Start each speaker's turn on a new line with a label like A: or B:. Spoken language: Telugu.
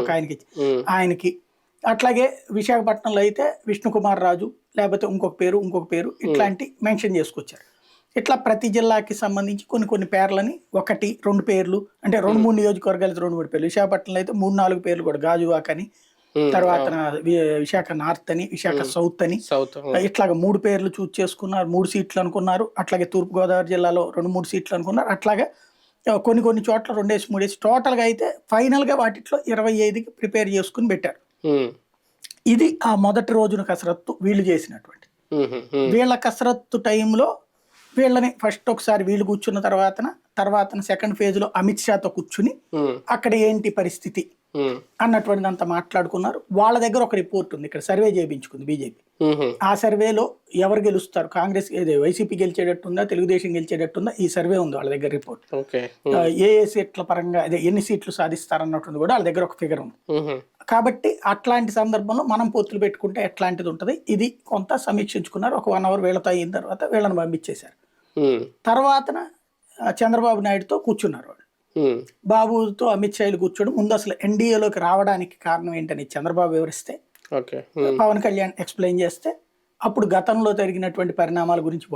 A: ఒక ఆయనకి ఆయనకి. అట్లాగే విశాఖపట్నంలో అయితే విష్ణుకుమార్ రాజు లేకపోతే ఇంకొక పేరు ఇంకొక పేరు ఇట్లాంటి మెన్షన్ చేసుకొచ్చారు. ఇట్లా ప్రతి జిల్లాకి సంబంధించి కొన్ని కొన్ని పేర్లని ఒకటి రెండు పేర్లు అంటే రెండు మూడు నియోజకవర్గాలకి రెండు మూడు పేర్లు. విశాఖపట్నంలో అయితే మూడు నాలుగు పేర్లు కూడా. గాజువాక్ అని తర్వాత విశాఖ నార్త్ అని విశాఖ సౌత్ అని. ఇట్లాగ మూడు పేర్లు చూస్ చేసుకున్నారు మూడు సీట్లు అనుకున్నారు. అట్లాగే తూర్పుగోదావరి జిల్లాలో రెండు మూడు సీట్లు అనుకున్నారు. అట్లాగే కొన్ని కొన్ని చోట్ల రెండేసి మూడేసి టోటల్గా అయితే ఫైనల్గా వాటిట్లో ఇరవై ఐదుకి ప్రిపేర్ చేసుకుని పెట్టారు. ఇది ఆ మొదటి రోజున కసరత్తు వీళ్ళు చేసినటువంటి. వీళ్ళ కసరత్తు టైంలో వీళ్ళని ఫస్ట్ ఒకసారి వీళ్ళు కూర్చున్న తర్వాతన తర్వాత సెకండ్ ఫేజ్లో అమిత్ షాతో కూర్చుని అక్కడ ఏంటి పరిస్థితి?
B: ఉమ్,
A: అన్నటువంటిదంతా మాట్లాడుకున్నారు. వాళ్ళ దగ్గర ఒక రిపోర్ట్ ఉంది. ఇక్కడ సర్వే చేయించుకుంది బీజేపీ. ఆ సర్వేలో ఎవరు గెలుస్తారు? కాంగ్రెస్ వైసీపీ గెలిచేటట్టుందా? తెలుగుదేశం గెలిచేటట్టుందా? ఈ సర్వే ఉంది వాళ్ళ దగ్గర రిపోర్ట్. ఏ ఏ సీట్ల పరంగా అదే ఎన్ని సీట్లు సాధిస్తారన్నట్టుంది కూడా వాళ్ళ దగ్గర ఒక ఫిగర్ ఉంది. కాబట్టి అట్లాంటి సందర్భంలో మనం పొత్తులు పెట్టుకుంటే ఎట్లాంటిది ఉంటుంది? ఇది కొంత సమీక్షించుకున్నారు. ఒక వన్ అవర్ వీళ్ళతో అయిన తర్వాత వీళ్ళని పంపించేశారు. ఆ, చంద్రబాబు నాయుడుతో కూర్చున్నారు వాళ్ళు. బాబుతో అమిత్ షాలు కూర్చోడు ముందు అసలు ఎన్డీఏలోకి రావడానికి కారణం ఏంటని చంద్రబాబు వివరిస్తే. పవన్ కళ్యాణ్ ఎక్స్ప్లెయిన్ చేస్తే అప్పుడు గతంలో జరిగినటువంటి పరిణామాల గురించి